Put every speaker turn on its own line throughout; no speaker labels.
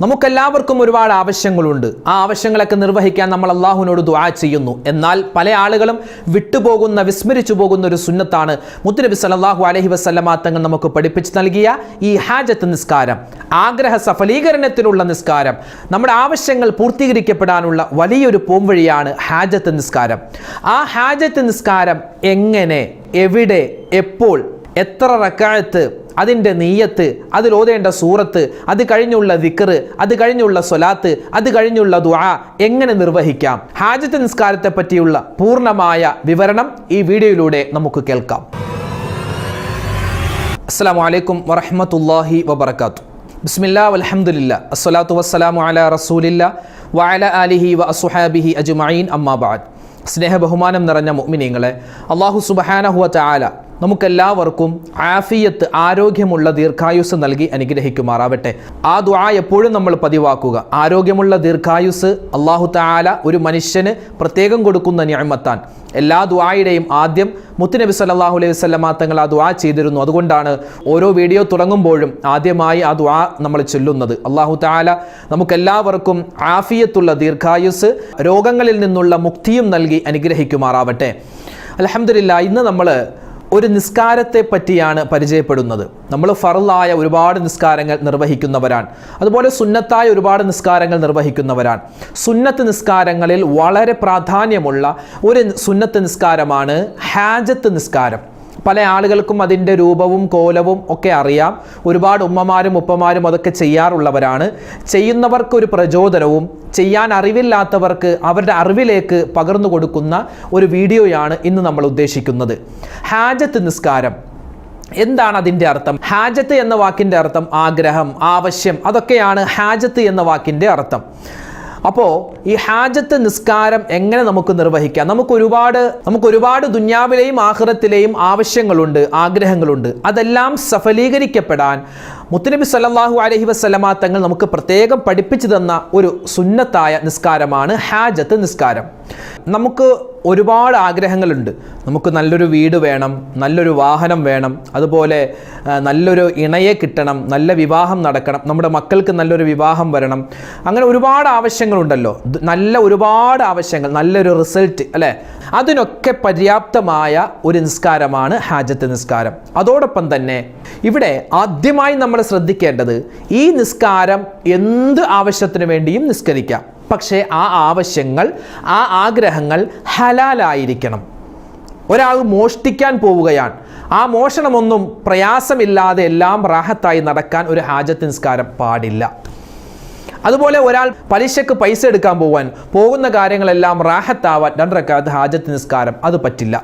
നമുക്കെല്ലാവർക്കും ഒരുപാട് ആവശ്യങ്ങളുണ്ട്. ആ ആവശ്യങ്ങളൊക്കെ നിർവഹിക്കാൻ നമ്മൾ അള്ളാഹുവിനോട് ദുആ ചെയ്യുന്നു. എന്നാൽ പല ആളുകളും വിട്ടുപോകുന്ന വിസ്മരിച്ചു പോകുന്ന ഒരു സുന്നത്താണ് മുത്തുനബി സല്ലല്ലാഹു അലഹി വസല്ലമ തങ്ങൾ നമുക്ക് പഠിപ്പിച്ചു നൽകിയ ഈ ഹാജത്ത് നിസ്കാരം ആഗ്രഹ സഫലീകരണത്തിനുള്ള നിസ്കാരം. നമ്മുടെ ആവശ്യങ്ങൾ പൂർത്തീകരിക്കപ്പെടാനുള്ള വലിയൊരു പോംവഴിയാണ് ഹാജത്ത് നിസ്കാരം. ആ ഹാജത്ത് നിസ്കാരം എങ്ങനെ എവിടെ എപ്പോൾ എത്ര റക്കായത്ത് അതിന്റെ നീയത്ത് അതിൽ ഓതേണ്ട സൂറത്ത് അത് കഴിഞ്ഞുള്ള ദിക്കറ് അത് കഴിഞ്ഞുള്ള സ്വലാത്ത് അത് കഴിഞ്ഞുള്ള ദുആ എങ്ങനെ നിർവഹിക്കാം? ഹാജത്ത് നിസ്കാരത്തെ പറ്റിയുള്ള പൂർണമായ വിവരണം ഈ വീഡിയോയിലൂടെ നമുക്ക് കേൾക്കാം. അസ്സാം വലൈക്കും വറഹമത്തല്ലാഹി വബർക്കാത്തു ബിസ്മില്ലാ വലഹമുല്ല അസ്സലാത്തു വസ്സലാമു അല റസൂലില്ല. വഅല അലിഹി വ അസുഹാബിഹി അജ്മഈൻ അമ്മാബാദ് സ്നേഹ ബഹുമാനം നിറഞ്ഞ മുഅ്മിനീങ്ങളെ അള്ളാഹു സുബഹാനഹുവ തആല നമുക്കെല്ലാവർക്കും ആഫിയത്ത് ആരോഗ്യമുള്ള ദീർഘായുസ് നൽകി അനുഗ്രഹിക്കുമാറാവട്ടെ. ആ ദുആ എപ്പോഴും നമ്മൾ പതിവാക്കുക. ആരോഗ്യമുള്ള ദീർഘായുസ് അള്ളാഹു താല ഒരു മനുഷ്യന് പ്രത്യേകം കൊടുക്കുന്ന ഞാമത്താൻ എല്ലാ ദുആയുടെയും ആദ്യം മുത്തുനബി സല്ലല്ലാഹു അലൈഹി വസല്ലമ തങ്ങൾ ആ ദുആ ചെയ്തിരുന്നു. അതുകൊണ്ടാണ് ഓരോ വീഡിയോ തുടങ്ങുമ്പോഴും ആദ്യമായി ആ ദുആ നമ്മൾ ചൊല്ലുന്നത്. അള്ളാഹു താല നമുക്കെല്ലാവർക്കും ആഫിയത്തുള്ള ദീർഘായുസ് രോഗങ്ങളിൽ നിന്നുള്ള മുക്തിയും നൽകി അനുഗ്രഹിക്കുമാറാവട്ടെ. അലഹമില്ല ഇന്ന് നമ്മൾ ഒരു നിസ്കാരത്തെ പറ്റിയാണ് പരിചയപ്പെടുന്നത്. നമ്മൾ ഫറലായ ഒരുപാട് നിസ്കാരങ്ങൾ നിർവഹിക്കുന്നവരാണ്. അതുപോലെ സുന്നത്തായ ഒരുപാട് നിസ്കാരങ്ങൾ നിർവഹിക്കുന്നവരാണ്. സുന്നത്ത് നിസ്കാരങ്ങളിൽ വളരെ പ്രാധാന്യമുള്ള ഒരു സുന്നത്ത് നിസ്കാരമാണ് ഹാജത്ത് നിസ്കാരം. പല ആളുകൾക്കും അതിന്റെ രൂപവും കോലവും ഒക്കെ അറിയാം. ഒരുപാട് ഉമ്മമാരും ഉപ്പമാരും അതൊക്കെ ചെയ്യാറുള്ളവരാണ്. ചെയ്യുന്നവർക്ക് ഒരു പ്രചോദനവും ചെയ്യാൻ അറിവില്ലാത്തവർക്ക് അവരുടെ അറിവിലേക്ക് പകർന്നു കൊടുക്കുന്ന ഒരു വീഡിയോയാണ് ഇന്ന് നമ്മൾ ഉദ്ദേശിക്കുന്നത്. ഹാജത്ത് നിസ്കാരം. എന്താണ് അതിന്റെ അർത്ഥം? ഹാജത്ത് എന്ന വാക്കിന്റെ അർത്ഥം ആഗ്രഹം ആവശ്യം അതൊക്കെയാണ് ഹാജത്ത് എന്ന വാക്കിന്റെ അർത്ഥം. അപ്പോൾ ഈ ഹാജത്ത് നിസ്കാരം എങ്ങനെ നമുക്ക് നിർവഹിക്കാം? നമുക്ക് ഒരുപാട് നമുക്ക് ഒരുപാട് ദുന്യാവിലെയും ആഹ്റത്തിലെയും ആവശ്യങ്ങളുണ്ട് ആഗ്രഹങ്ങളുണ്ട്. അതെല്ലാം സഫലീകരിക്കപ്പെടാൻ മുത്തുനബി സല്ലാഹു അലഹി വസ്ലമ തങ്ങൾ നമുക്ക് പ്രത്യേകം പഠിപ്പിച്ചു തന്ന ഒരു സുന്നത്തായ നിസ്കാരമാണ് ഹാജത്ത് നിസ്കാരം. നമുക്ക് ഒരുപാട് ആഗ്രഹങ്ങളുണ്ട്. നമുക്ക് നല്ലൊരു വീട് വേണം നല്ലൊരു വാഹനം വേണം അതുപോലെ നല്ലൊരു ഇണയെ കിട്ടണം നല്ല വിവാഹം നടക്കണം നമ്മുടെ മക്കൾക്ക് നല്ലൊരു വിവാഹം വരണം. അങ്ങനെ ഒരുപാട് ആവശ്യങ്ങളുണ്ടല്ലോ. നല്ല ഒരുപാട് ആവശ്യങ്ങൾ നല്ലൊരു റിസൾട്ട് അല്ലേ? അതിനൊക്കെ പര്യാപ്തമായ ഒരു നിസ്കാരമാണ് ഹാജത്ത് നിസ്കാരം. അതോടൊപ്പം തന്നെ ഇവിടെ ആദ്യമായി നമ്മൾ ശ്രദ്ധിക്കേണ്ടത് ഈ നിസ്കാരം എന്ത് ആവശ്യത്തിന് വേണ്ടിയും നിസ്കരിക്കാം. പക്ഷേ ആ ആവശ്യങ്ങൾ ആ ആഗ്രഹങ്ങൾ ഹലാലായിരിക്കണം. ഒരാൾ മോഷ്ടിക്കാൻ പോവുകയാണ്. ആ മോഷണമൊന്നും പ്രയാസമില്ലാതെ എല്ലാം റാഹത്തായി നടക്കാൻ ഒരു ഹാജത്ത് നിസ്കാരം പാടില്ല. അതുപോലെ ഒരാൾ പലിശക്ക് പൈസ എടുക്കാൻ പോവാൻ പോകുന്ന കാര്യങ്ങളെല്ലാം റാഹത്താവാൻ രണ്ടരക്കാലത്ത് ഹാജത്ത് നിസ്കാരം അത് പറ്റില്ല.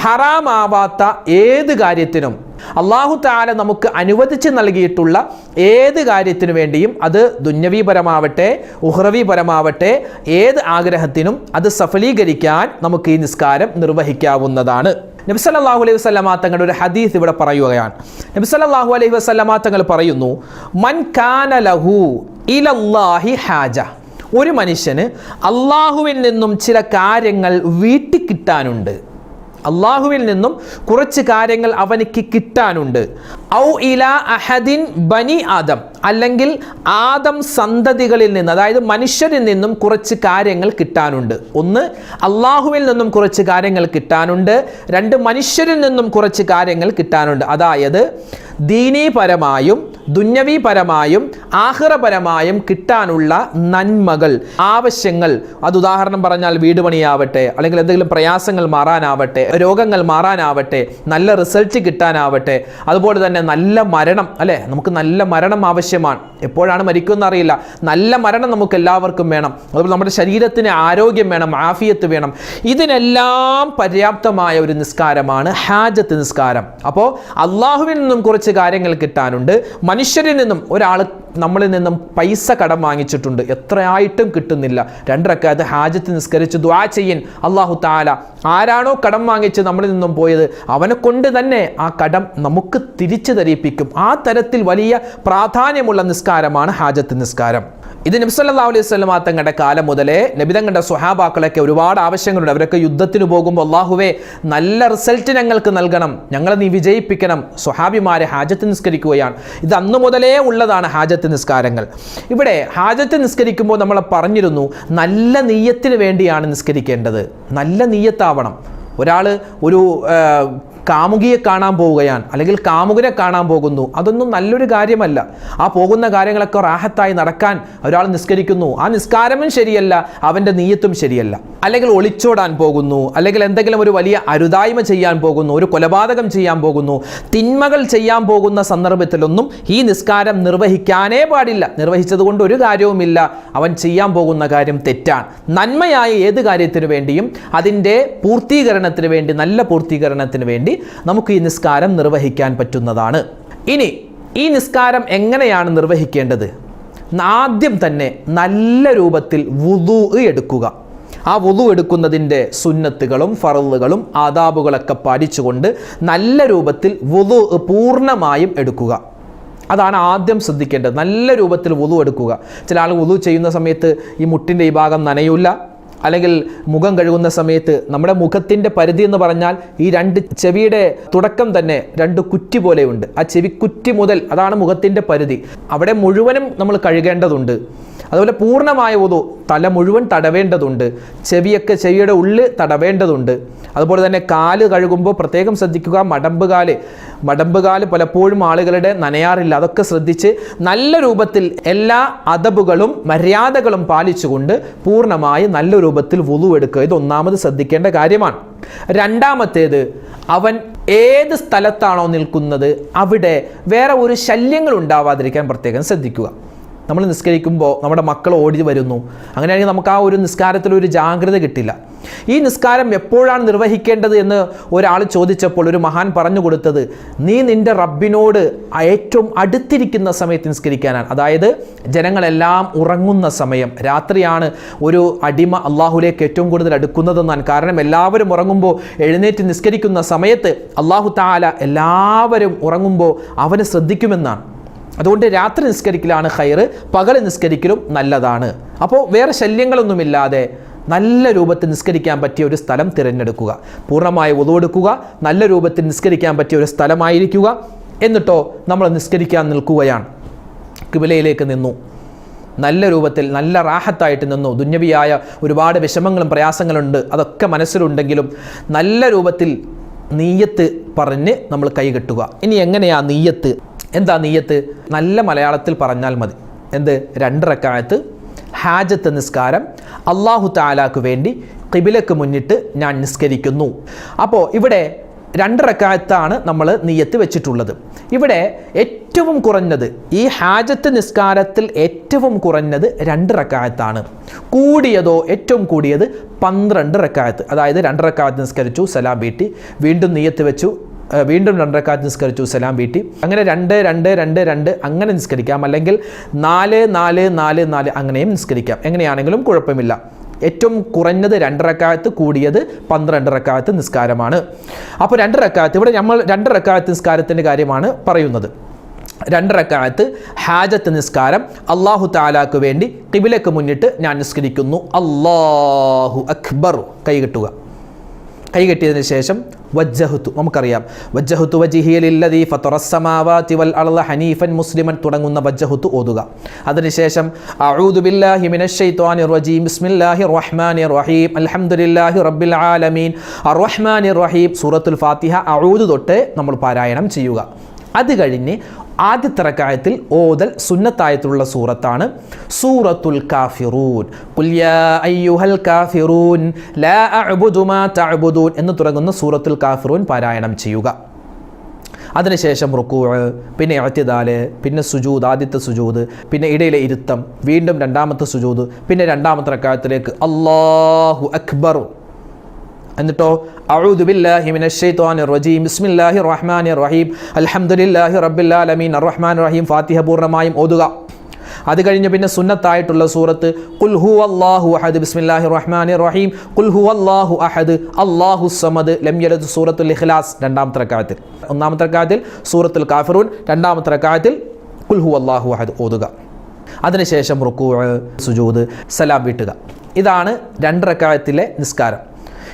ഹറാമാവാത്ത ഏത് കാര്യത്തിനും അള്ളാഹു താല നമുക്ക് അനുവദിച്ച് നൽകിയിട്ടുള്ള ഏത് കാര്യത്തിനു വേണ്ടിയും അത് ദുന്യവീപരമാവട്ടെ ഉഹ്റവീപരമാവട്ടെ ഏത് ആഗ്രഹത്തിനും അത് സഫലീകരിക്കാൻ നമുക്ക് ഈ നിസ്കാരം നിർവഹിക്കാവുന്നതാണ്. നബിസല്ലാഹു അലൈഹി വസ്ലമാ തങ്ങളുടെ ഒരു ഹദീസ് ഇവിടെ പറയുകയാണ്. നബിസല്ലാഹു അലൈഹി വസ്ലമാ തങ്ങൾ പറയുന്നു മൻ കാന ലഹു ഇലല്ലാഹി ഹാജ. ഒരു മനുഷ്യന് അള്ളാഹുവിൽ നിന്നും ചില കാര്യങ്ങൾ വീട്ടി കിട്ടാനുണ്ട് അള്ളാഹുവിൽ നിന്നും കുറച്ച് കാര്യങ്ങൾ അവനിക്ക് കിട്ടാനുണ്ട്. ഔ ഇല അഹദിൻ ബനി ആദം. അല്ലെങ്കിൽ ആദം സന്തതികളിൽ നിന്ന് അതായത് മനുഷ്യരിൽ നിന്നും കുറച്ച് കാര്യങ്ങൾ കിട്ടാനുണ്ട്. ഒന്ന് അള്ളാഹുവിൽ നിന്നും കുറച്ച് കാര്യങ്ങൾ കിട്ടാനുണ്ട്. രണ്ട് മനുഷ്യരിൽ നിന്നും കുറച്ച് കാര്യങ്ങൾ കിട്ടാനുണ്ട്. അതായത് ദീനീപരമായും ദുന്യവീപരമായും ആഹ്റപരമായും കിട്ടാനുള്ള നന്മകൾ ആവശ്യങ്ങൾ. അത് ഉദാഹരണം പറഞ്ഞാൽ വീട് പണിയാവട്ടെ അല്ലെങ്കിൽ എന്തെങ്കിലും പ്രയാസങ്ങൾ മാറാനാവട്ടെ രോഗങ്ങൾ മാറാനാവട്ടെ നല്ല റിസൾട്ട് കിട്ടാനാവട്ടെ അതുപോലെ തന്നെ നല്ല മരണം അല്ലേ? നമുക്ക് നല്ല മരണം ആവശ്യമാണ്. എപ്പോഴാണ് മരിക്കുമെന്ന് അറിയില്ല. നല്ല മരണം നമുക്ക് എല്ലാവർക്കും വേണം. അതുപോലെ നമ്മുടെ ശരീരത്തിന് ആരോഗ്യം വേണം ആഫിയത്ത് വേണം. ഇതിനെല്ലാം പര്യാപ്തമായ ഒരു നിസ്കാരമാണ് ഹാജത്ത് നിസ്കാരം. അപ്പോൾ അള്ളാഹുവിൽ നിന്നും കുറച്ച് കാര്യങ്ങൾ കിട്ടാനുണ്ട്. മനുഷ്യരിൽ നിന്നും ഒരാൾ നമ്മളിൽ നിന്നും പൈസ കടം വാങ്ങിച്ചിട്ടുണ്ട്. എത്രയായിട്ടും കിട്ടുന്നില്ല. രണ്ടരക്കാലത്ത് ഹാജത്ത് നിസ്കരിച്ച് ദ്വാ ചെയ്യൻ അള്ളാഹു താല ആരാണോ കടം വാങ്ങിച്ച് നമ്മളിൽ നിന്നും പോയത് അവനെ കൊണ്ട് തന്നെ ആ കടം നമുക്ക് തിരിച്ചു തരിപ്പിക്കും ആ തരത്തിൽ വലിയ പ്രാധാന്യമുള്ള നിസ്കാരമാണ് ഹാജത്ത് നിസ്കാരം. ഇത് നബ്സല്ലാ അലൈഹി സ്വലമാ തങ്ങളുടെ കാലം മുതലേ നബിതങ്ങളുടെ സ്വഹാബാക്കളൊക്കെ ഒരുപാട് ആവശ്യങ്ങളുണ്ട്. അവരൊക്കെ യുദ്ധത്തിന് പോകുമ്പോൾ അള്ളാഹുവേ നല്ല റിസൾട്ട് ഞങ്ങൾക്ക് നൽകണം. ഞങ്ങളെ നീ വിജയിപ്പിക്കണം. സ്വഹാബിമാരെ ഹാജത്ത് നിസ്കരിക്കുകയാണ്. ഇത് അന്നു മുതലേ ഉള്ളതാണ് ഹാജത്ത് നിസ്കാരങ്ങൾ. ഇവിടെ ഹാജത്ത് നിസ്കരിക്കുമ്പോൾ നമ്മൾ പറഞ്ഞിരുന്നു നല്ല നീയത്തിന് വേണ്ടിയാണ് നിസ്കരിക്കേണ്ടത്. നല്ല നീയത്താവണം ഒരാൾ ഒരു കാമുകിയെ കാണാൻ പോവുകയാണ്. അല്ലെങ്കിൽ കാമുകനെ കാണാൻ പോകുന്നു. അതൊന്നും നല്ലൊരു കാര്യമല്ല. ആ പോകുന്ന കാര്യങ്ങളൊക്കെ റാഹത്തായി നടക്കാൻ ഒരാൾ നിസ്കരിക്കുന്നു. ആ നിസ്കാരവും ശരിയല്ല. അവന്റെ നീയത്തും ശരിയല്ല. അല്ലെങ്കിൽ ഒളിച്ചോടാൻ പോകുന്നു. അല്ലെങ്കിൽ എന്തെങ്കിലും ഒരു വലിയ അരുതായ്മ ചെയ്യാൻ പോകുന്നു. ഒരു കൊലപാതകം ചെയ്യാൻ പോകുന്നു. തിന്മകൾ ചെയ്യാൻ പോകുന്ന സന്ദർഭത്തിലൊന്നും ഈ നിസ്കാരം നിർവഹിക്കാനേ പാടില്ല. നിർവഹിച്ചതുകൊണ്ട് ഒരു കാര്യവുമില്ല. അവൻ ചെയ്യാൻ പോകുന്ന കാര്യം തെറ്റാണ്. നന്മയായ ഏത് കാര്യത്തിനു വേണ്ടിയും അതിന്റെ പൂർത്തീകരണത്തിന് വേണ്ടി നല്ല പൂർത്തീകരണത്തിന് വേണ്ടി നമുക്ക് ഈ നിസ്കാരം നിർവഹിക്കാൻ പറ്റുന്നതാണ്. ഇനി ഈ നിസ്കാരം എങ്ങനെയാണ് നിർവഹിക്കേണ്ടത്? ആദ്യം തന്നെ നല്ല രൂപത്തിൽ വുതു എടുക്കുക. ആ വുതു എടുക്കുന്നതിന്റെ സുന്നത്തുകളും ഫറലുകളും ആദാബുകളൊക്കെ പാലിച്ചുകൊണ്ട് നല്ല രൂപത്തിൽ വുതു പൂർണമായും എടുക്കുക. അതാണ് ആദ്യം ശ്രദ്ധിക്കേണ്ടത്. നല്ല രൂപത്തിൽ വുതു എടുക്കുക. ചില ആൾ വുതു ചെയ്യുന്ന സമയത്ത് ഈ മുട്ടിന്റെ ഈ ഭാഗം നനയില്ല അല്ലെങ്കിൽ മുഖം കഴുകുന്ന സമയത്ത് നമ്മുടെ മുഖത്തിന്റെ പരിധി എന്ന് പറഞ്ഞാൽ ഈ രണ്ട് ചെവിയുടെ തുടക്കം തന്നെ രണ്ട് കുറ്റി പോലെയുണ്ട്. ആ ചെവിക്കുറ്റി മുതൽ അതാണ് മുഖത്തിന്റെ പരിധി. അവിടെ മുഴുവനും നമ്മൾ കഴുകേണ്ടതുണ്ട്. അതുപോലെ പൂർണമായ ഉതു തല മുഴുവൻ തടവേണ്ടതുണ്ട്. ചെവിയൊക്കെ ചെവിയുടെ ഉള്ളിൽ തടവേണ്ടതുണ്ട്. അതുപോലെ തന്നെ കാൽ കഴുകുമ്പോൾ പ്രത്യേകം ശ്രദ്ധിക്കുക മടമ്പുകാൽ മടമ്പുകാൽ പലപ്പോഴും ആളുകളുടെ നനയാറില്ല. അതൊക്കെ ശ്രദ്ധിച്ച് നല്ല രൂപത്തിൽ എല്ലാ അതബുകളും മര്യാദകളും പാലിച്ചുകൊണ്ട് പൂർണമായി നല്ല രൂപത്തിൽ വുളു എടുക്കുക. ഇത് ഒന്നാമത് ശ്രദ്ധിക്കേണ്ട കാര്യമാണ്. രണ്ടാമത്തേത് അവൻ ഏത് സ്ഥലത്താണോ നിൽക്കുന്നത് അവിടെ വേറെ ഒരു ശല്യങ്ങൾ ഉണ്ടാവാതിരിക്കാൻ പ്രത്യേകം ശ്രദ്ധിക്കുക. നമ്മൾ നിസ്കരിക്കുമ്പോൾ നമ്മുടെ മക്കൾ ഓടി വരുന്നു. അങ്ങനെയാണെങ്കിൽ നമുക്ക് ആ ഒരു നിസ്കാരത്തിൽ ഒരു ജാഗ്രത കിട്ടില്ല. ഈ നിസ്കാരം എപ്പോഴാണ് നിർവഹിക്കേണ്ടത് എന്ന് ഒരാൾ ചോദിച്ചപ്പോൾ ഒരു മഹാൻ പറഞ്ഞു കൊടുത്തത് നീ നിന്റെ റബ്ബിനോട് ഏറ്റവും അടുത്തിരിക്കുന്ന സമയത്ത് നിസ്കരിക്കാനാണ്. അതായത് ജനങ്ങളെല്ലാം ഉറങ്ങുന്ന സമയം. രാത്രിയാണ് ഒരു അടിമ അള്ളാഹുലേക്ക് ഏറ്റവും കൂടുതൽ അടുക്കുന്നതെന്നാണ്. കാരണം എല്ലാവരും ഉറങ്ങുമ്പോൾ എഴുന്നേറ്റ് നിസ്കരിക്കുന്ന സമയത്ത് അള്ളാഹു താല എല്ലാവരും ഉറങ്ങുമ്പോൾ അവന് ശ്രദ്ധിക്കുമെന്നാണ്. അതുകൊണ്ട് രാത്രി നിസ്കരിക്കലാണ് ഹൈറ് പകൽ നിസ്കരിക്കലും നല്ലതാണ്. അപ്പോൾ വേറെ ശല്യങ്ങളൊന്നുമില്ലാതെ നല്ല രൂപത്തിൽ നിസ്കരിക്കാൻ പറ്റിയ ഒരു സ്ഥലം തിരഞ്ഞെടുക്കുക. പൂർണമായി ഒതുവെടുക്കുക നല്ല രൂപത്തിൽ നിസ്കരിക്കാൻ പറ്റിയ ഒരു സ്ഥലമായിരിക്കുക. എന്നിട്ടോ നമ്മൾ നിസ്കരിക്കാൻ നിൽക്കുകയാണ്. കിബിലയിലേക്ക് നിന്നു. നല്ല രൂപത്തിൽ നല്ല റാഹത്തായിട്ട് നിന്നു. ദുന്യവിയായ ഒരുപാട് വിഷമങ്ങളും പ്രയാസങ്ങളുണ്ട്. അതൊക്കെ മനസ്സിലുണ്ടെങ്കിലും നല്ല രൂപത്തിൽ നീയത്ത് പറഞ്ഞ് നമ്മൾ കൈകെട്ടുക. ഇനി എങ്ങനെയാ നീയത്ത്? എന്താ നീയത്ത്? നല്ല മലയാളത്തിൽ പറഞ്ഞാൽ മതി. എന്ത്? രണ്ടരക്കാലത്ത് ഹാജത്ത് നിസ്കാരം. അള്ളാഹു താലാക്ക് വേണ്ടി കിബിലക്ക് മുന്നിട്ട് ഞാൻ നിസ്കരിക്കുന്നു. അപ്പോൾ ഇവിടെ രണ്ട് റക്കായത്താണ് നമ്മൾ നീയത്ത് വെച്ചിട്ടുള്ളത്. ഇവിടെ ഏറ്റവും കുറഞ്ഞത് ഈ ഹാജത്ത് നിസ്കാരത്തിൽ ഏറ്റവും കുറഞ്ഞത് രണ്ട് റക്കായത്താണ്. കൂടിയതോ ഏറ്റവും കൂടിയത് പന്ത്രണ്ട് റക്കായത്ത്. അതായത് രണ്ട് റക്കായത്ത് നിസ്കരിച്ചു സലാം വീട്ടി വീണ്ടും നീയത്ത് വെച്ചു വീണ്ടും രണ്ടരക്കാത്ത് നിസ്കരിച്ചു സലാം വീട്ടി. അങ്ങനെ രണ്ട് രണ്ട് രണ്ട് രണ്ട് അങ്ങനെ നിസ്കരിക്കാം. അല്ലെങ്കിൽ നാല് നാല് നാല് നാല് അങ്ങനെയും നിസ്കരിക്കാം. എങ്ങനെയാണെങ്കിലും കുഴപ്പമില്ല. ഏറ്റവും കുറഞ്ഞത് രണ്ടരക്കാലത്ത് കൂടിയത് പന്ത്രണ്ടരക്കാലത്ത് നിസ്കാരമാണ്. അപ്പോൾ രണ്ടരക്കാലത്ത് ഇവിടെ നമ്മൾ രണ്ടരക്കാലത്ത് നിസ്കാരത്തിന്റെ കാര്യമാണ് പറയുന്നത്. രണ്ടരക്കാലത്ത് ഹാജത്ത് നിസ്കാരം അള്ളാഹു താലാക്ക് വേണ്ടി കിബിലക്ക് മുന്നിട്ട് ഞാൻ നിസ്കരിക്കുന്നു. അള്ളാഹു അക്ബർ. കൈകെട്ടുക കൈകെട്ടിയതിന് ശേഷം വജ്ജഹുത്തു നമുക്കറിയാം. വജ്ജഹുത്തു വജിഹിയലില്ലതി ഫത്തറസ്സമാവാതി വൽ അള്ള ഹനീഫൻ മുസ്ലിമൻ തുടങ്ങുന്ന വജ്ജഹുത്തു ഓതുക. അതിനുശേഷം അഊദു ബില്ലാഹി മിനശ്ശൈത്വാനിർ റജീം ബിസ്മില്ലാഹി റഹ്മാനിർ റഹീം അൽഹംദുലില്ലാഹി റബ്ബിൽ ആലമീൻ അർറഹ്മാനിർ റഹീം സൂറത്തുൽ ഫാത്തിഹ അഊദു തൊട്ട് നമ്മൾ പാരായണം ചെയ്യുക. അത് കഴിഞ്ഞ് ആദ്യത്തെ റക്കായത്തിൽ ഓതൽ സുന്നത്തായത്തിലുള്ള സൂറത്താണ് സൂറത്തുൽ കാഫിറൂൻ. അയ്യുഹൽ കാഫിറൂൻ ലാ മാ എന്ന് തുടങ്ങുന്ന സൂറത്തുൽ കാഫിറൂൻ പാരായണം ചെയ്യുക. അതിനുശേഷം റുക്കൂ പിന്നെ എഴത്തിദാൽ പിന്നെ സുജൂദ് ആദ്യത്തെ സുജൂദ് പിന്നെ ഇടയിലെ ഇരുത്തം വീണ്ടും രണ്ടാമത്തെ സുജൂദ് പിന്നെ രണ്ടാമത്തെ റക്കായത്തിലേക്ക് അള്ളാഹു അക്ബർ എന്നിട്ടോ റജീം ബിസ്മില്ലാഹിർ റഹ്മാനിർ റഹീം അൽഹംദുലില്ലാഹി റബ്ബിൽ ആലമീൻ അർറഹ്മാനിർ റഹീം ഫാത്തിഹ പൂർണമായും ഓതുക. അത് കഴിഞ്ഞ് പിന്നെ സുന്നത്തായിട്ടുള്ള സൂറത്ത് കുൽഹു അള്ളാഹു അഹദ് ബിസ്മില്ലാഹിർ റഹ്മാനിർ റഹീം കുൽഹു അള്ളാഹു അഹദ് അള്ളാഹു സമദ് ലം യലദ് സൂറത്തുൽ ഇഖ്ലാസ് രണ്ടാമത്തെ റക്കായത്തിൽ ഒന്നാമത്തെ റക്കായത്തിൽ സൂറത്തുൽ കാഫിറൂൻ രണ്ടാമത്തെ റക്കായത്തിൽ കുൽഹു അള്ളാഹു അഹദ് ഓതുക. അതിനുശേഷം റുക്കൂ സുജൂദ് സലാം വീട്ടുക. ഇതാണ് രണ്ടരക്കാലത്തിലെ നിസ്കാരം.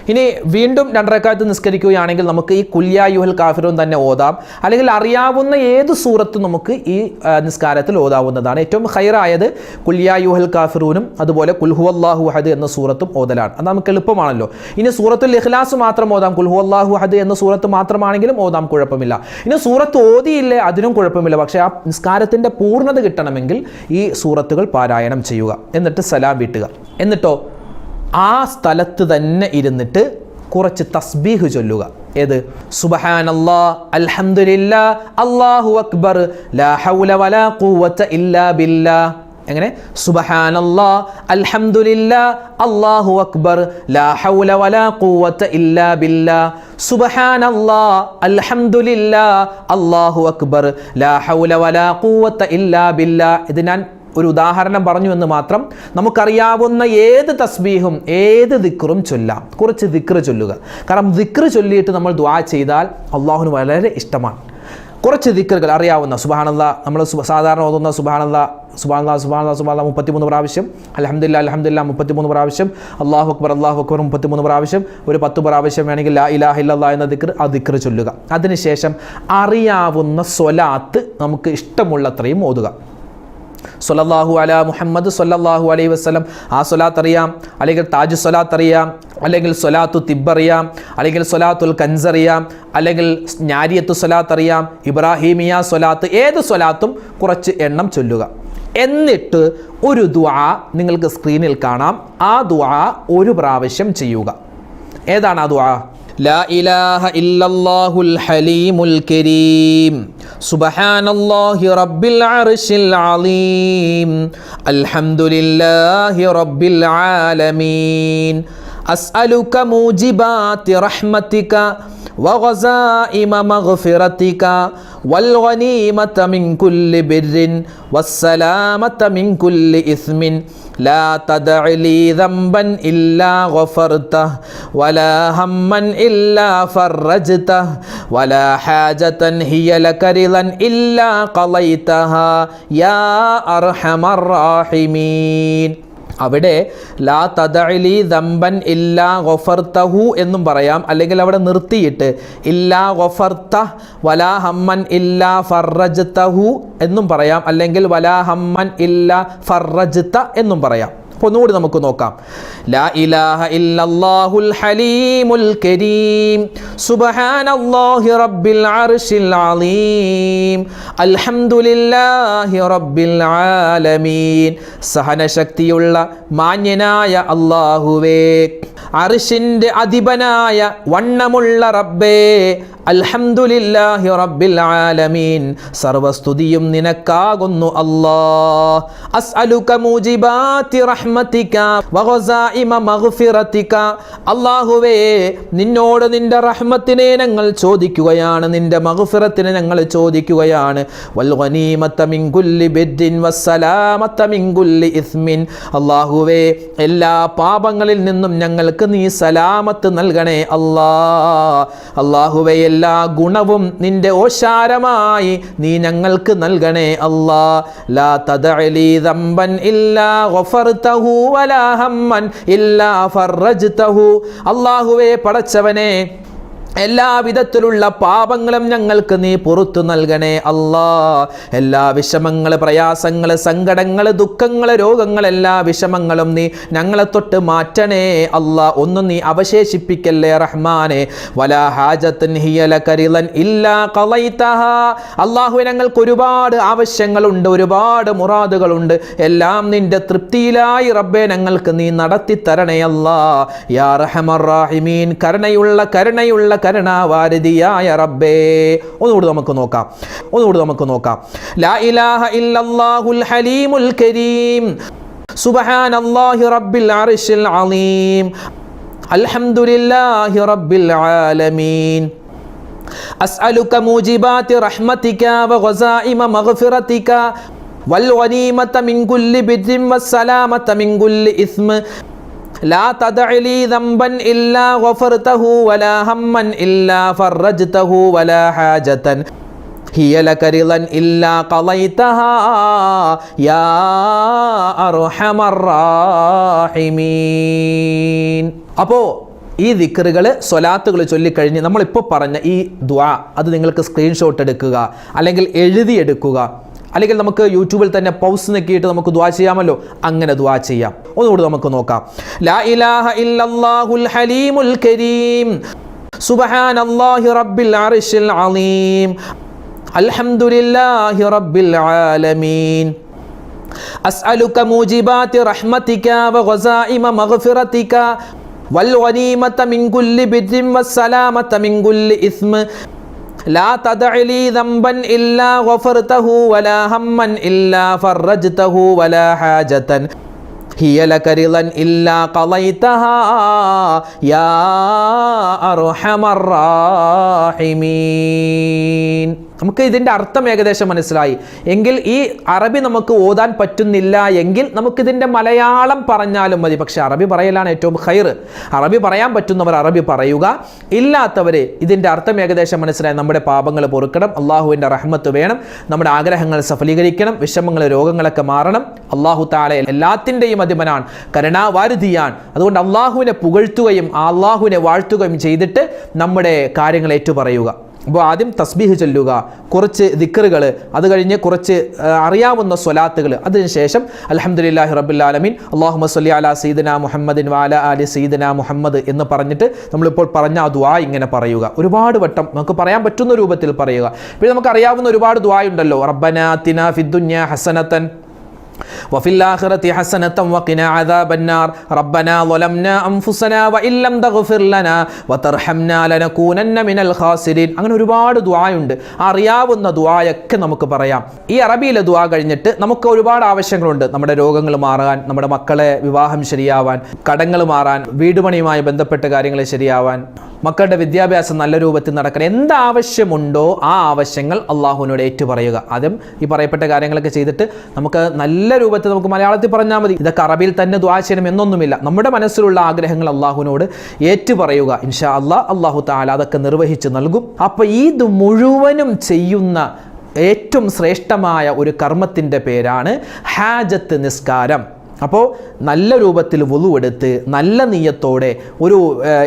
ഇനി വീണ്ടും രണ്ടരക്കാലത്ത് നിസ്കരിക്കുകയാണെങ്കിൽ നമുക്ക് ഈ കുല്യായുഹൽ കാഫിറും തന്നെ ഓതാം. അല്ലെങ്കിൽ അറിയാവുന്ന ഏത് സൂറത്ത് നമുക്ക് ഈ നിസ്കാരത്തിൽ ഓതാവുന്നതാണ്. ഏറ്റവും ഹൈറായത് കുല്യായുഹൽ കാഫിറൂനും അതുപോലെ കുൽഹു അള്ളാഹു ഹദ് എന്ന സൂറത്തും ഓതലാണ്. അത് നമുക്ക് എളുപ്പമാണല്ലോ. ഇനി സൂറത്തുൽ ഇഖ്ലാസ് മാത്രം ഓതാം. കുൽഹു അള്ളാഹു ഹദ് എന്ന സൂറത്ത് മാത്രമാണെങ്കിലും ഓതാം കുഴപ്പമില്ല. ഇനി സൂറത്ത് ഓതിയില്ലേ അതിനും കുഴപ്പമില്ല. പക്ഷേ ആ നിസ്കാരത്തിന്റെ പൂർണത കിട്ടണമെങ്കിൽ ഈ സൂറത്തുകൾ പാരായണം ചെയ്യുക. എന്നിട്ട് സലാം വീട്ടുക. എന്നിട്ടോ? ആ സ്ഥലത്ത് തന്നെ ഇരുന്നിട്ട് കുറച്ച് തസ്ബീഹ് ചൊല്ലുക. ഏത്? സുബഹാനല്ലാ അൽഹംദുലില്ലാ അല്ലാഹു അക്ബർ ലാ ഹൗല വലാ ഖുവത ഇല്ലാ ബില്ലാ. എങ്ങനെ? സുബഹാനല്ലാ അൽഹംദുലില്ലാ അല്ലാഹു അക്ബർ ലാ ഹൗല വലാ ഖുവത ഇല്ലാ ബില്ലാ. സുബഹാനല്ലാ അൽഹംദുലില്ലാ അല്ലാഹു അക്ബർ ലാ ഹൗല വലാ ഖുവത ഇല്ലാ ബില്ലാ. ഇത് ഞാൻ ഒരു ഉദാഹരണം പറഞ്ഞു എന്ന് മാത്രം നമുക്കറിയാവുന്ന ഏത് തസ്ബീഹും ഏത് ദിക്റും ചൊല്ലാം. കുറച്ച് ദിക്റ് ചൊല്ലുക. കാരണം ദിക്റ് ചൊല്ലിയിട്ട് നമ്മൾ ദ്വാ ചെയ്താൽ അള്ളാഹുന് വളരെ ഇഷ്ടമാണ്. കുറച്ച് ദിക്റുകൾ അറിയാവുന്ന സുബാനന്ദ നമ്മൾ സാധാരണ ഓതുന്ന സുബാനന്ദ സുബാനന്ദ സുബാനന്ദ സുബാന മുപ്പത്തിമൂന്ന് പ്രാവശ്യം അലഹമില്ല അലഹമില്ല മുപ്പത്തിമൂന്ന് പ്രാവശ്യം അള്ളാഹു അക്ബർ അള്ളാഹു അക്ബർ മുപ്പത്തിമൂന്ന് പ്രാവശ്യം ഒരു പത്ത് പ്രാവശ്യം വേണമെങ്കിൽ ലാ ഇലാഹ ഇല്ലാ എന്ന ദിക്ർ ആ ദിക്റ് ചൊല്ലുക. അതിനുശേഷം അറിയാവുന്ന സ്വലാത്ത് നമുക്ക് ഇഷ്ടമുള്ളത്രയും ഓതുക. സൊല്ലാഹു അല മുഹമ്മദ് സൊല്ലാഹു അലൈ വസ്ലം ആ സൊലാത്ത് അറിയാം. അല്ലെങ്കിൽ താജ് സൊലാത്ത് അറിയാം. അല്ലെങ്കിൽ സൊലാത്തു തിബ് അറിയാം. അല്ലെങ്കിൽ സൊലാത്തുൽ കൻസ് അറിയാം. അല്ലെങ്കിൽ ഞാരിയത്തു സൊലാത്ത് അറിയാം. ഇബ്രാഹീമിയ സൊലാത്ത് ഏത് സൊലാത്തും കുറച്ച് എണ്ണം ചൊല്ലുക. എന്നിട്ട് ഒരു ദുആ നിങ്ങൾക്ക് സ്ക്രീനിൽ കാണാം. ആ ദുആ ഒരു പ്രാവശ്യം ചെയ്യുക. ഏതാണ് ആ ദുആ? لا إله إلا الله الحليم الكريم. سبحان الله رب العرش العظيم. الحمد لله رب العالمين. أسألك موجبات رحمتك وغزائم مغفرتك والغنيمة من كل بر والسلامة من كل إثم. لا تدع لي ذنبا إلا غفرته ولا هما إلا فرجته ولا حاجة هي لك رضا إلا قضيتها. يا أرحم الراحمين. അവിടെ ലാ തദഅലി ദമ്പൻ ഇല്ലാ ഗൊഫർത്തഹു എന്നും പറയാം. അല്ലെങ്കിൽ അവിടെ നിർത്തിയിട്ട് ഇല്ലാ ഗൊഫർത്ത വലാ ഹമ്മൻ ഇല്ലാ ഫർറജ്തഹു എന്നും പറയാം. അല്ലെങ്കിൽ വലാ ഹമ്മൻ ഇല്ലാ ഫർറജ്ത എന്നും പറയാം. അപ്പോൾ ഒന്നുകൂടി നമുക്ക് നോക്കാം. ലാ ഇലാഹ ഇല്ലല്ലാഹുൽ ഹലീമുൽ കരീം. സുബ്ഹാനല്ലാഹി റബ്ബിൽ അർശിൽ അലീം. അൽഹംദുലില്ലാഹി റബ്ബിൽ ആലമീൻ. സഹനശക്തിയുള്ള മാന്യനായ അല്ലാഹുവേ. അർശിന്റെ അധിപനായ വണ്ണമുള്ള റബ്ബേ. അൽഹംദുലില്ലാഹി റബ്ബിൽ ആലമീൻ. സർവസ്തുതിയും നിനക്കാകുന്നു അല്ലാ അസ്അലുക മൂജിബാതി റഹ്മതിക വഗസായിമ മഗ്ഫിറതിക. അല്ലാഹുവേ നിന്നോട് നിന്റെ റഹ്മത്തിനെ ഞങ്ങൾ ചോദിക്കുകയാണ്. നിന്റെ മഗ്ഫിറത്തിനെ ഞങ്ങൾ ചോദിക്കുകയാണ്. വൽ ഗനീമത മിൻ കുല്ലി ബിദ്ദിൻ വസ്സലാമത മിൻ കുല്ലി ഇസ്മിൻ. അല്ലാഹുവേ എല്ലാ പാപങ്ങളിൽ നിന്നും ഞങ്ങൾക്ക് നീ സലാമത്ത് നൽകണേ അല്ലാ അല്ലാഹുവേ എല്ലാ ഗുണവും നിന്റെ ഓശാരമായി നീ ഞങ്ങൾക്ക് നൽകണേ അല്ലാ. ലാ തദഅലി ദംബൻ ഇല്ലാ ഗഫർതഹു വലാ ഹമ്മൻ ഇല്ലാ ഫർറജ്തഹു. അല്ലാഹുവേ പടച്ചവനെ എല്ലാ വിധത്തിലുള്ള പാപങ്ങളും ഞങ്ങൾക്ക് നീ പുറത്തു നൽകണേ അല്ലാ. എല്ലാ വിഷമങ്ങൾ പ്രയാസങ്ങൾ സങ്കടങ്ങൾ ദുഃഖങ്ങൾ രോഗങ്ങൾ എല്ലാ വിഷമങ്ങളും നീ ഞങ്ങളെ തൊട്ട് മാറ്റണേ അല്ലാ. ഒന്നും നീ അവശേഷിപ്പിക്കല്ലേ റഹ്മാനെ. വലാ ഹാജത്തൻ ഹിയല കരിലൻ ഇല്ലാ കളൈതഹ. അള്ളാഹു ഞങ്ങൾക്ക് ഒരുപാട് ആവശ്യങ്ങളുണ്ട് ഒരുപാട് മുറാദുകളുണ്ട്. എല്ലാം നിന്റെ തൃപ്തിയിലായി റബ്ബെ ഞങ്ങൾക്ക് നീ നടത്തി തരണേ അല്ലാ. യാ റഹമർ കരുണയുള്ള കരുണയുള്ള കരുണാവാരതിയായ റബ്ബേ ഒന്നുകൂടി നമുക്ക് നോക്കാം ഒന്നുകൂടി നമുക്ക് നോക്കാം ലാ ഇലാഹ ഇല്ലല്ലാഹുൽ ഹലീമുൽ കരീം സുബ്ഹാനല്ലാഹി റബ്ബിൽ അർശിൽ അലീം അൽഹംദുലില്ലാഹി റബ്ബിൽ ആലമീൻ أسألك موجبات رحمتك وغزائم مغفرتك والغنيمة من كل بر والسلامة من كل إثم لا تدع لي ذنبا إلا غفرته ولا هما إلا فرجته ولا حاجة هي لك رضا إلا قضيتها يا أرحم الراحمين അപ്പോൾ ഈ ദിക്കറുകൾ സ്വലാത്തുകൾ ചൊല്ലിക്കഴിഞ്ഞ് നമ്മളിപ്പോൾ പറഞ്ഞ ഈ ദ്വാ അത് നിങ്ങൾക്ക് സ്ക്രീൻഷോട്ട് എടുക്കുക അല്ലെങ്കിൽ എഴുതിയെടുക്കുക അല്ലെങ്കിൽ നമുക്ക് യൂട്യൂബിൽ തന്നെ പൗസ് നെക്കിയിട്ട് നമുക്ക് ദ്വാ ചെയ്യാമല്ലോ അങ്ങനെ ദ്വാ ചെയ്യാം ഒന്നുകൂടി നമുക്ക് നോക്കാം ലാ ഇലാഹ ഇല്ലല്ലാഹുൽ ഹലീമുൽ കരീം സുബ്ഹാനല്ലാഹി റബ്ബിൽ അർശിൽ അലീം അൽഹംദുലില്ലാഹി റബ്ബിൽ ആലമീൻ أسألك موجبات رحمتك وغزائم مغفرتك والغنيمة من كل بر والسلامة من كل إثم لا تدع لي ذنبا إلا غفرته ولا هما إلا فرجته ولا حاجة. هي لك رضا إلا قضيتها يا أرحم الراحمين. നമുക്ക് ഇതിന്റെ അർത്ഥം ഏകദേശം മനസ്സിലായി. എങ്കിൽ ഈ അറബി നമുക്ക് ഓതാൻ പറ്റുന്നില്ല എങ്കിൽ നമുക്കിതിന്റെ മലയാളം പറഞ്ഞാലും മതി. പക്ഷെ അറബി പറയലാണ് ഏറ്റവും ഹൈർ അറബി പറയാൻ പറ്റുന്നവർ അറബി പറയുക. ഇല്ലാത്തവർ ഇതിന്റെ അർത്ഥം ഏകദേശം മനസ്സിലായി. നമ്മുടെ പാപങ്ങൾ പൊറുക്കണം. അള്ളാഹുവിന്റെ റഹ്മത്ത് വേണം. നമ്മുടെ ആഗ്രഹങ്ങൾ സഫലീകരിക്കണം. വിഷമങ്ങൾ രോഗങ്ങളൊക്കെ മാറണം. അള്ളാഹു താല എല്ലാത്തിന്റെയും അധിപനാണ്. കരുണാവാരുതിയാണ് അതുകൊണ്ട് അള്ളാഹുവിനെ പുകഴ്ത്തുകയും അള്ളാഹുവിനെ വാഴ്ത്തുകയും ചെയ്തിട്ട് നമ്മുടെ കാര്യങ്ങൾ ഏറ്റുപറയുക. അപ്പോൾ ആദ്യം തസ്ബീഹ് ചൊല്ലുക കുറച്ച് ദിക്കറുകൾ അത് കഴിഞ്ഞ് കുറച്ച് അറിയാവുന്ന സ്വലാത്തുകൾ അതിനുശേഷം അലഹമുല്ലാഹി റബുല്ലാലമീൻ അള്ളാഹുമ സല്ലി അല സീദന മുഹമ്മദിൻ വാല അലി സീദന മുഹമ്മദ് എന്ന് പറഞ്ഞിട്ട് നമ്മളിപ്പോൾ പറഞ്ഞ ആ ദ്വാ ഇങ്ങനെ പറയുക. ഒരുപാട് വട്ടം നമുക്ക് പറയാൻ പറ്റുന്ന രൂപത്തിൽ പറയുക. പിന്നെ നമുക്ക് അറിയാവുന്ന ഒരുപാട് ദ്വായുണ്ടല്ലോ റബ്ബന തിന ഫിദ്ദുന്യ ഹസനത്തൻ വഫില്ലാഹിറത്തി ഹസനത്തം വഖിന അദാബന്നാർ. റബ്ബന വലംന അൻഫുസന വഇല്ലം തഗ്ഫിർ ലന വതർഹംന ലനകൂനന്ന മിനൽ ഖാസിരീൻ. അങ്ങനെ ഒരുപാട് ദുആയുണ്ട്. അറിയാവുന്ന ദുആയൊക്കെ നമുക്ക് പറയാം. ഈ അറബിയിലെ ദുആ കഴിഞ്ഞിട്ട് നമുക്ക് ഒരുപാട് ആവശ്യങ്ങളുണ്ട്. നമ്മുടെ രോഗങ്ങൾ മാറാൻ നമ്മുടെ മക്കളെ വിവാഹം ശരിയാവാൻ കടങ്ങൾ മാറാൻ വീടുപണിയുമായി ബന്ധപ്പെട്ട കാര്യങ്ങൾ ശരിയാവാൻ മക്കളുടെ വിദ്യാഭ്യാസം നല്ല രൂപത്തിൽ നടക്കണം എന്ത് ആവശ്യമുണ്ടോ ആ ആവശ്യങ്ങൾ അള്ളാഹുവിനോട് ഏറ്റുപറയുക ആദ്യം ഈ പറയപ്പെട്ട കാര്യങ്ങളൊക്കെ ചെയ്തിട്ട് നമുക്ക് നല്ല രൂപ രൂപത്തിൽ നമുക്ക് മലയാളത്തിൽ പറഞ്ഞാൽ മതി. ഇതൊക്കെ അറബിയിൽ തന്നെ ദ്വാ ചെയ്യണം എന്നൊന്നുമില്ല. നമ്മുടെ മനസ്സിലുള്ള ആഗ്രഹങ്ങൾ അള്ളാഹുവിനോട് ഏറ്റുപറയുക. ഇൻഷാ അള്ളാഹ് അള്ളാഹു താല അതൊക്കെ നിർവഹിച്ച് നൽകും. അപ്പോൾ ഇത് മുഴുവനും ചെയ്യുന്ന ഏറ്റവും ശ്രേഷ്ഠമായ ഒരു കർമ്മത്തിന്റെ പേരാണ് ഹാജത്ത് നിസ്കാരം. അപ്പോൾ നല്ല രൂപത്തിൽ വുളു എടുത്ത് നല്ല നീയത്തോടെ ഒരു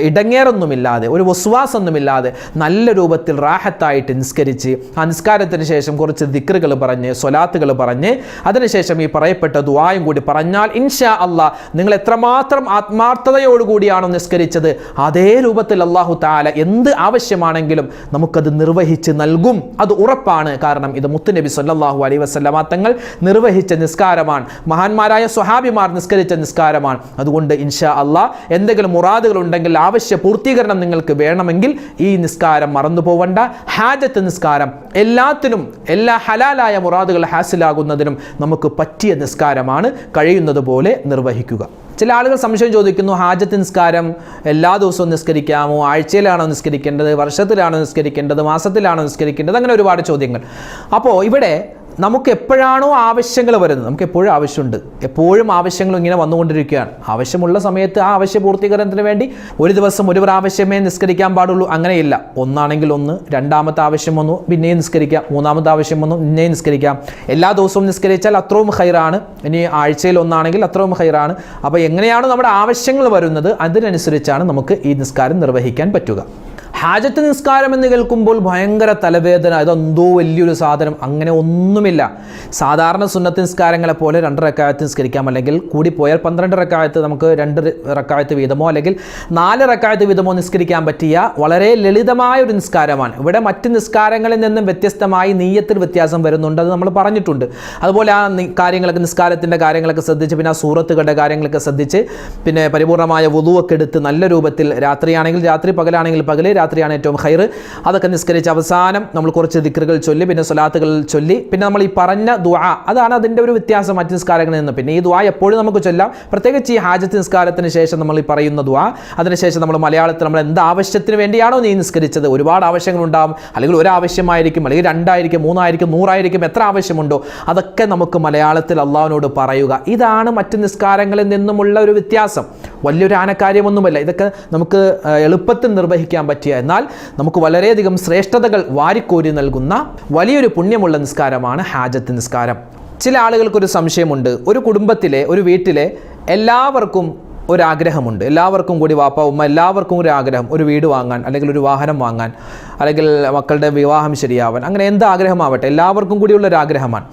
ഇടങ്ങേറൊന്നുമില്ലാതെ ഒരു വസ്വാസൊന്നുമില്ലാതെ നല്ല രൂപത്തിൽ റാഹത്തായിട്ട് നിസ്കരിച്ച് ആ നിസ്കാരത്തിന് ശേഷം കുറച്ച് ദിക്റുകൾ പറഞ്ഞ് സ്വലാത്തുകൾ പറഞ്ഞ് അതിനുശേഷം ഈ പറയപ്പെട്ട ദുവായും കൂടി പറഞ്ഞാൽ ഇൻഷാ അള്ളാ നിങ്ങൾ എത്രമാത്രം ആത്മാർത്ഥതയോടുകൂടിയാണോ നിസ്കരിച്ചത് അതേ രൂപത്തിൽ അള്ളാഹു താല എന്ത് ആവശ്യമാണെങ്കിലും നമുക്കത് നിർവഹിച്ച് നൽകും. അത് ഉറപ്പാണ്. കാരണം ഇത് മുത്തുനബി സല്ലാഹു അലൈഹി വസല്ലമ തങ്ങൾ നിർവഹിച്ച നിസ്കാരമാണ്. മഹാന്മാരായ സ്വഹാബിമാർ നിസ്കരിച്ച നിസ്കാരമാണ്. അതുകൊണ്ട് ഇൻഷാ അള്ളാഹ് എന്തെങ്കിലും മുറാദുകൾ ഉണ്ടെങ്കിൽ ആവശ്യ പൂർത്തീകരണം നിങ്ങൾക്ക് വേണമെങ്കിൽ ഈ നിസ്കാരം മറന്നു പോവണ്ട. ഹാജത്ത് നിസ്കാരം എല്ലാത്തിനും എല്ലാ ഹലാലായ മുറാദുകൾ ഹാസിലാകുന്നതിനും നമുക്ക് പറ്റിയ നിസ്കാരമാണ് കഴിയുന്നത് പോലെ നിർവഹിക്കുക. ചില ആളുകൾ സംശയം ചോദിക്കുന്നു ഹാജത്ത് നിസ്കാരം എല്ലാ ദിവസവും നിസ്കരിക്കാമോ? ആഴ്ചയിലാണോ നിസ്കരിക്കേണ്ടത്? വർഷത്തിലാണോ നിസ്കരിക്കേണ്ടത്? മാസത്തിലാണോ നിസ്കരിക്കേണ്ടത്? അങ്ങനെ ഒരുപാട് ചോദ്യങ്ങൾ. അപ്പോൾ ഇവിടെ നമുക്ക് എപ്പോഴാണോ ആവശ്യങ്ങൾ വരുന്നത്? നമുക്ക് എപ്പോഴും ആവശ്യമുണ്ട്. എപ്പോഴും ആവശ്യങ്ങൾ ഇങ്ങനെ വന്നുകൊണ്ടിരിക്കുകയാണ്. ആവശ്യമുള്ള സമയത്ത് ആ ആവശ്യ പൂർത്തീകരണത്തിന് വേണ്ടി ഒരു ദിവസം ഒരു പ്രാവശ്യമേ നിസ്കരിക്കാൻ പാടുള്ളൂ. അങ്ങനെയില്ല. ഒന്നാണെങ്കിൽ ഒന്ന് രണ്ടാമത്തെ ആവശ്യം വന്നു പിന്നെയും നിസ്കരിക്കാം. മൂന്നാമത്തെ ആവശ്യം വന്നു പിന്നെയും നിസ്കരിക്കാം. എല്ലാ ദിവസവും നിസ്കരിച്ചാൽ അത്രയും ഹൈറാണ് ഇനി ആഴ്ചയിൽ ഒന്നാണെങ്കിൽ അത്രയും ഹൈറാണ് അപ്പോൾ എങ്ങനെയാണോ നമ്മുടെ ആവശ്യങ്ങൾ വരുന്നത്? അതിനനുസരിച്ചാണ് നമുക്ക് ഈ നിസ്കാരം നിർവഹിക്കാൻ പറ്റുക. ഹാജത്ത് നിസ്കാരം എന്ന് കേൾക്കുമ്പോൾ ഭയങ്കര തലവേദന. ഇതെന്തോ വലിയൊരു സാധനം. അങ്ങനെ ഒന്നുമില്ല. സാധാരണ സുന്നത്ത് നിസ്കാരങ്ങളെ പോലെ രണ്ട് റക്കായത്ത് നിസ്കരിക്കാം. അല്ലെങ്കിൽ പോയാൽ പന്ത്രണ്ട് റക്കായത്ത് നമുക്ക് രണ്ട് റക്കായത്ത് വീതമോ അല്ലെങ്കിൽ നാല് റക്കായത്ത് വീതമോ നിസ്കരിക്കാൻ പറ്റിയ വളരെ ലളിതമായ ഒരു നിസ്കാരമാണ്. ഇവിടെ മറ്റ് നിസ്കാരങ്ങളിൽ നിന്നും വ്യത്യസ്തമായി നീയത്തിൽ വ്യത്യാസം വരുന്നുണ്ട് അത് നമ്മൾ പറഞ്ഞിട്ടുണ്ട്. അതുപോലെ ആ കാര്യങ്ങളൊക്കെ നിസ്കാരത്തിന്റെ കാര്യങ്ങളൊക്കെ ശ്രദ്ധിച്ച് പിന്നെ ആ സൂറത്തുകളുടെ കാര്യങ്ങളൊക്കെ ശ്രദ്ധിച്ച് പിന്നെ പരിപൂർണമായ വധുവൊക്കെ എടുത്ത് നല്ല രൂപത്തിൽ രാത്രിയാണെങ്കിൽ രാത്രി പകലാണെങ്കിൽ പകൽ രാത്രിയാണ് ഏറ്റവും ഹൈർ അതൊക്കെ നിസ്കരിച്ച് അവസാനം നമ്മൾ കുറച്ച് ദിക്റുകൾ ചൊല്ലി പിന്നെ സ്വലാത്തുകൾ ചൊല്ലി പിന്നെ നമ്മൾ ഈ പറഞ്ഞ ദുആ അതാണ് അതിന്റെ ഒരു വ്യത്യാസം മറ്റ് നിസ്കാരങ്ങളിൽ നിന്ന്. പിന്നെ ഈ ദുആ എപ്പോഴും നമുക്ക് ചൊല്ലാം. പ്രത്യേകിച്ച് ഈ ഹാജത്ത് നിസ്കാരത്തിന് ശേഷം നമ്മൾ ഈ പറയുന്ന ദുആ അതിനുശേഷം നമ്മൾ മലയാളത്തിൽ നമ്മൾ എന്ത് ആവശ്യത്തിന് വേണ്ടിയാണോ നീ നിസ്കരിച്ചത്? ഒരുപാട് ആവശ്യങ്ങളുണ്ടാകും അല്ലെങ്കിൽ ഒരു ആവശ്യമായിരിക്കും അല്ലെങ്കിൽ രണ്ടായിരിക്കും മൂന്നായിരിക്കും നൂറായിരിക്കും എത്ര ആവശ്യമുണ്ടോ? അതൊക്കെ നമുക്ക് മലയാളത്തിൽ അള്ളാഹുവിനോട് പറയുക. ഇതാണ് മറ്റ് നിസ്കാരങ്ങളിൽ നിന്നുമുള്ള ഒരു വ്യത്യാസം. വലിയൊരു ആനക്കാര്യമൊന്നുമല്ല. ഇതൊക്കെ നമുക്ക് എളുപ്പത്തിൽ നിർവഹിക്കാൻ പറ്റിയ എന്നാൽ നമുക്ക് വളരെയധികം ശ്രേഷ്ഠതകൾ വാരിക്കോരി നൽകുന്ന വലിയൊരു പുണ്യമുള്ള നിസ്കാരമാണ് ഹാജത്ത് നിസ്കാരം. ചില ആളുകൾക്കൊരു സംശയമുണ്ട്. ഒരു കുടുംബത്തിലെ ഒരു വീട്ടിലെ എല്ലാവർക്കും ഒരാഗ്രഹമുണ്ട്. എല്ലാവർക്കും കൂടി വാപ്പ ഉമ്മ എല്ലാവർക്കും ഒരു ആഗ്രഹം. ഒരു വീട് വാങ്ങാൻ അല്ലെങ്കിൽ ഒരു വാഹനം വാങ്ങാൻ അല്ലെങ്കിൽ മക്കളുടെ വിവാഹം ശരിയാവാൻ അങ്ങനെ എന്ത് ആഗ്രഹമാവട്ടെ എല്ലാവർക്കും കൂടിയുള്ള ഒരു ആഗ്രഹമാണ്.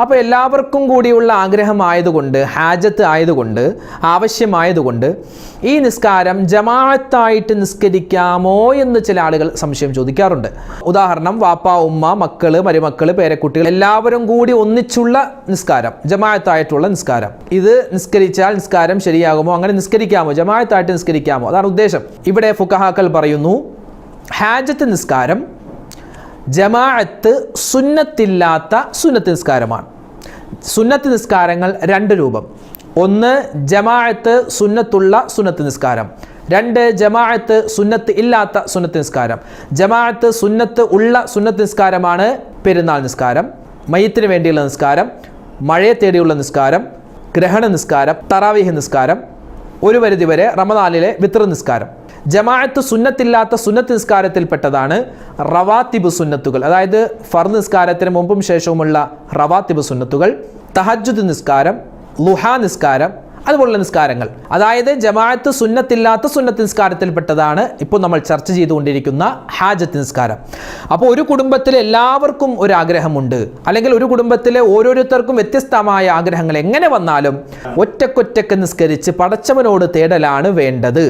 അപ്പോൾ എല്ലാവർക്കും കൂടിയുള്ള ആഗ്രഹമായതുകൊണ്ട് ഹാജത്ത് ആയതുകൊണ്ട് ആവശ്യമായതുകൊണ്ട് ഈ നിസ്കാരം ജമാഅത്തായിട്ട് നിസ്കരിക്കാമോ എന്ന് ചില ആളുകൾ സംശയം ചോദിക്കാറുണ്ട്. ഉദാഹരണം വാപ്പ ഉമ്മ മക്കൾ മരുമക്കൾ പേരക്കുട്ടികൾ എല്ലാവരും കൂടി ഒന്നിച്ചുള്ള നിസ്കാരം ജമാഅത്തായിട്ടുള്ള നിസ്കാരം. ഇത് നിസ്കരിച്ചാൽ നിസ്കാരം ശരിയാകുമോ? അങ്ങനെ നിസ്കരിക്കാമോ? ജമാഅത്തായിട്ട് നിസ്കരിക്കാമോ? അതാണ് ഉദ്ദേശം. ഇവിടെ ഫുക്കഹാക്കൾ പറയുന്നു ഹാജത്ത് നിസ്കാരം ജമാഅത്ത് സുന്നത്തില്ലാത്ത സുന്നത്ത് നിസ്കാരമാണ്. സുന്നത്ത് നിസ്കാരങ്ങൾ രണ്ട് രൂപം. ഒന്ന് ജമാഅത്ത് സുന്നത്തുള്ള സുന്നത്ത് നിസ്കാരം. രണ്ട് ജമാഅത്ത് സുന്നത്ത് ഇല്ലാത്ത സുന്നത്ത് നിസ്കാരം. ജമാഅത്ത് സുന്നത്ത് ഉള്ള സുന്നത്ത് നിസ്കാരമാണ് പെരുന്നാൾ നിസ്കാരം. മയത്തിന് വേണ്ടിയുള്ള നിസ്കാരം മഴയെ തേടിയുള്ള നിസ്കാരം ഗ്രഹണ നിസ്കാരം തറാവീഹ് നിസ്കാരം ഒരു പരിധി വരെ റമദാനിലെ വിത്ര നിസ്കാരം. ജമാഅത്ത് സുന്നത്തില്ലാത്ത സുന്നത്ത് നിസ്കാരത്തിൽപ്പെട്ടതാണ് റവാത്തിബ് സുന്നത്തുകൾ. അതായത് ഫർ നിസ്കാരത്തിന് മുമ്പും ശേഷവുമുള്ള റവാത്തിബ് സുന്നത്തുകൾ തഹജുദ് നിസ്കാരം ലുഹ നിസ്കാരം അതുപോലുള്ള നിസ്കാരങ്ങൾ. അതായത് ജമാഅത്ത് സുന്നത്തില്ലാത്ത സുന്നത്ത് നിസ്കാരത്തിൽപ്പെട്ടതാണ് ഇപ്പോൾ നമ്മൾ ചർച്ച ചെയ്തുകൊണ്ടിരിക്കുന്ന ഹാജത്ത് നിസ്കാരം. അപ്പോൾ ഒരു കുടുംബത്തിലെ എല്ലാവർക്കും ഒരു ആഗ്രഹമുണ്ട്. അല്ലെങ്കിൽ ഒരു കുടുംബത്തിലെ ഓരോരുത്തർക്കും വ്യത്യസ്തമായ ആഗ്രഹങ്ങൾ എങ്ങനെ വന്നാലും ഒറ്റക്കൊറ്റക്ക് നിസ്കരിച്ച് പടച്ചവനോട് തേടലാണ് വേണ്ടത്.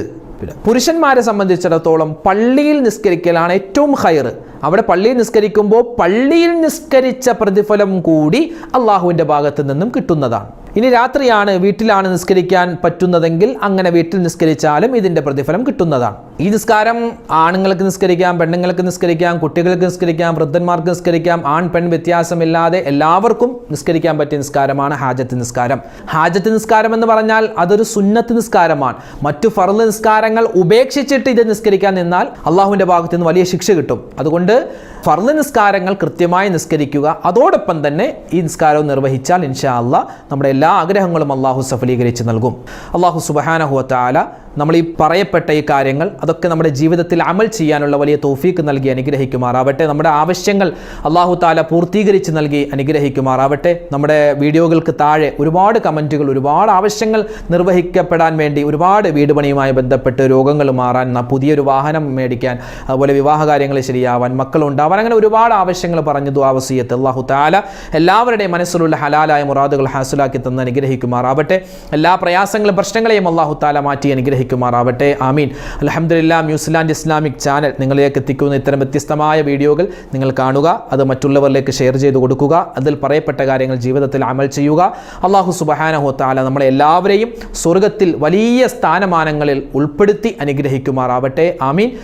പുരുഷന്മാരെ സംബന്ധിച്ചിടത്തോളം പള്ളിയിൽ നിസ്കരിക്കലാണ് ഏറ്റവും ഹയർ അവിടെ പള്ളിയിൽ നിസ്കരിക്കുമ്പോൾ പള്ളിയിൽ നിസ്കരിച്ച പ്രതിഫലം കൂടി അള്ളാഹുവിന്റെ ഭാഗത്ത് നിന്നും കിട്ടുന്നതാണ്. ഇനി രാത്രിയാണ് വീട്ടിലാണ് നിസ്കരിക്കാൻ പറ്റുന്നതെങ്കിൽ അങ്ങനെ വീട്ടിൽ നിസ്കരിച്ചാലും ഇതിന്റെ പ്രതിഫലം കിട്ടുന്നതാണ്. ഈ നിസ്കാരം ആണുങ്ങൾക്ക് നിസ്കരിക്കാം പെണ്ണുങ്ങൾക്ക് നിസ്കരിക്കാം കുട്ടികൾക്ക് നിസ്കരിക്കാം വൃദ്ധന്മാർക്ക് നിസ്കരിക്കാം ആൺ പെൺ വ്യത്യാസമില്ലാതെ എല്ലാവർക്കും നിസ്കരിക്കാൻ പറ്റിയ നിസ്കാരമാണ് ഹാജത്ത് നിസ്കാരം. ഹാജത്ത് നിസ്കാരം എന്ന് പറഞ്ഞാൽ അതൊരു സുന്നത്ത് നിസ്കാരമാണ്. മറ്റു ഫറൽ നിസ്കാരങ്ങൾ ഉപേക്ഷിച്ചിട്ട് ഇത് നിസ്കരിക്കാൻ നിന്നാൽ അള്ളാഹുവിന്റെ ഭാഗത്ത് നിന്ന് വലിയ ശിക്ഷ കിട്ടും. അതുകൊണ്ട് ഫർദ് നിസ്കാരങ്ങൾ കൃത്യമായി നിസ്കരിക്കുക. അതോടൊപ്പം തന്നെ ഈ നിസ്കാരവും നിർവഹിച്ചാൽ ഇൻഷാ അള്ളാ നമ്മുടെ എല്ലാ ആഗ്രഹങ്ങളും അള്ളാഹു സഫലീകരിച്ച് നൽകും. അള്ളാഹു സുബഹാനഹുവത്താല നമ്മൾ ഈ പറയപ്പെട്ട ഈ കാര്യങ്ങൾ അതൊക്കെ നമ്മുടെ ജീവിതത്തിൽ അമൽ ചെയ്യാനുള്ള വലിയ തോഫീക്ക് നൽകി അനുഗ്രഹിക്കുമാറാവട്ടെ. നമ്മുടെ ആവശ്യങ്ങൾ അള്ളാഹു താല പൂർത്തീകരിച്ച് നൽകി അനുഗ്രഹിക്കുമാറാവട്ടെ. നമ്മുടെ വീഡിയോകൾക്ക് താഴെ ഒരുപാട് കമന്റുകൾ ഒരുപാട് ആവശ്യങ്ങൾ നിർവഹിക്കപ്പെടാൻ വേണ്ടി ഒരുപാട് വീട് പണിയുമായി ബന്ധപ്പെട്ട് രോഗങ്ങൾ മാറാൻ പുതിയൊരു വാഹനം മേടിക്കാൻ അതുപോലെ വിവാഹ കാര്യങ്ങൾ ശരിയാവാൻ മക്കളുണ്ടാവാൻ അങ്ങനെ ഒരുപാട് ആവശ്യങ്ങൾ പറഞ്ഞു ദുആവസീയത്ത് അള്ളാഹു താല എല്ലാവരുടെയും മനസ്സിലുള്ള ഹലാലായ മുറാദുകൾ ഹാസിലാക്കി തന്ന് അനുഗ്രഹിക്കുമാറാവട്ടെ. എല്ലാ പ്രയാസങ്ങളും പ്രശ്നങ്ങളെയും അള്ളാഹു താല മാറ്റി അനുഗ്രഹിക്കുമാറാവട്ടെ. ആമീൻ. അലഹമില്ല ന്യൂസിലാൻഡ് ഇസ്ലാമിക് ചാനൽ നിങ്ങളിലേക്ക് എത്തിക്കുന്ന ഇത്തരം വ്യത്യസ്തമായ വീഡിയോകൾ നിങ്ങൾ കാണുക അത് മറ്റുള്ളവരിലേക്ക് ഷെയർ ചെയ്ത് കൊടുക്കുക അതിൽ പറയപ്പെട്ട കാര്യങ്ങൾ ജീവിതത്തിൽ അമൽ ചെയ്യുക. അള്ളാഹു സുബഹാനഹു താല നമ്മളെ എല്ലാവരെയും സ്വർഗത്തിൽ വലിയ സ്ഥാനമാനങ്ങളിൽ ഉൾപ്പെടുത്തി അനുഗ്രഹിക്കുമാറാവട്ടെ. ആമീൻ.